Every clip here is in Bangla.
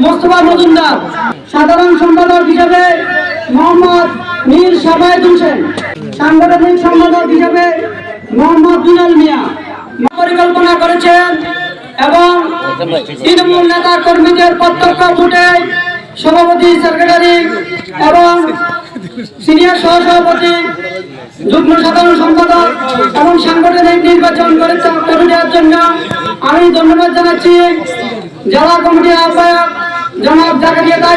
মোস্তফা মজুমদার, সাধারণ সম্পাদক হিসেবে মোহাম্মদ মীর সাবায়ত হোসেন, সাংগঠনিক সম্পাদক হিসেবে মোহাম্মদ দুলাল মিয়া। পরিকল্পনা করেছেন এবং তৃণমূল নেতা কর্মীদের প্রত্যক্ষ ভোটে সভাপতি, সেক্রেটারি এবং সিনিয়র সহসভাপতি, যুগ্ম সাধারণ সম্পাদক এবং সাংগঠনিক নির্বাচন করেছেন করে দেওয়ার জন্য আমি ধন্যবাদ জানাচ্ছি। জেলা কমিটির আহ্বায়ক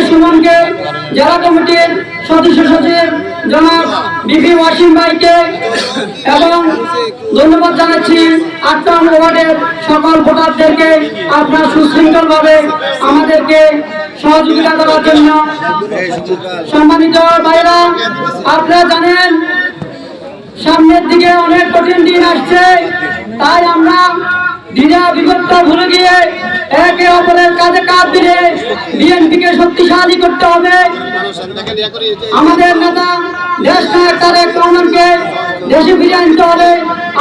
সুমনকে জেলা কমিটির সদস্য সচিব জনাব বিপি ওয়াসিম ভাইকে এবং ধন্যবাদ জানাচ্ছি আট নং ওয়ার্ডের সকল ভোটারদেরকে আপনার সুশৃঙ্খলভাবে আমাদেরকে সহযোগিতা করার জন্য সম্মানিত ভাইরা আপনারা জানেন সামনের দিকে অনেক কঠিন দিন আসছে, তাই আমরা দ্বিধা বিভক্ত ভুলে গিয়ে একে অপরের কাজে কাজ দিয়ে বিএনপিকে শক্তিশালী করতে হবে। আমাদের নেতা, দেশ নায়ক তারেক রহমানকে দেশে ফিরে আনতে হবে।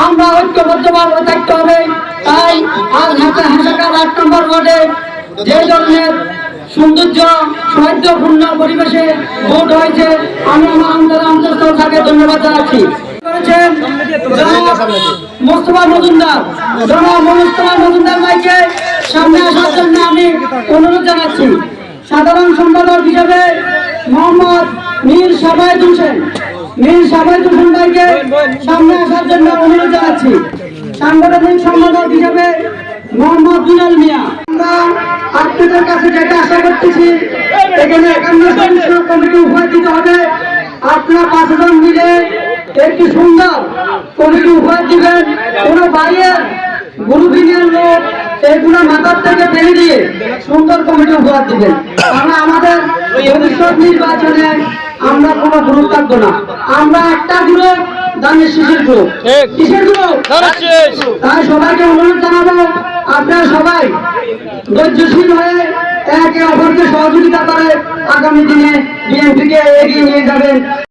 আমরা ঐক্যবদ্ধভাবে থাকতে হবে। তাই আজ হাসা হাসাকার আট নম্বর ওয়ার্ডে যে ধরনের সৌন্দর্য, সৌহার্দ্যপূর্ণ পরিবেশে ভোট হয়েছে, আমি আমার অন্তঃস্থল থেকে ধন্যবাদ জানাচ্ছি। মোস্তফা মজুমদার। জনাব মজুমদার ভাইকে অনুরোধ জানাচ্ছি। সাধারণ সম্পাদক হিসেবে মোহাম্মদ মীর সাবায়ত হোসেন। মীর সাবায়ত হোসেন ভাইকে সামনে আসার জন্য অনুরোধ জানাচ্ছি। সাংগঠনিক সম্পাদক হিসেবে মোহাম্মদ দুলাল মিয়া। আমরা আপনাদের কাছে যেটা আশা করতেছি, এখানে একান্ন কমিটি উপহার দিতে হবে। আপনারা পাঁচজন মিলে একটি সুন্দর কমিটি উপহার দিবেন। কোন বাইরের গ্রুপিংয়ের লোক এগুলো মাথার থেকে সুন্দর উপহার দিবেন। আমরা আমাদের ভবিষ্যৎ নির্বাচনে আমরা কোনো গ্রুপ থাকব না। আমরা একটা গ্রুপ দানের শিশির গ্রুপ? কিসের গ্রুপ? তাই সবাইকে অনুরোধ জানাব আপনারা সবাই ধৈর্যশীল হয়ে একে অপরকে সহযোগিতা করে আগামী দিনে বিএনপিকে এগিয়ে নিয়ে যাবেন।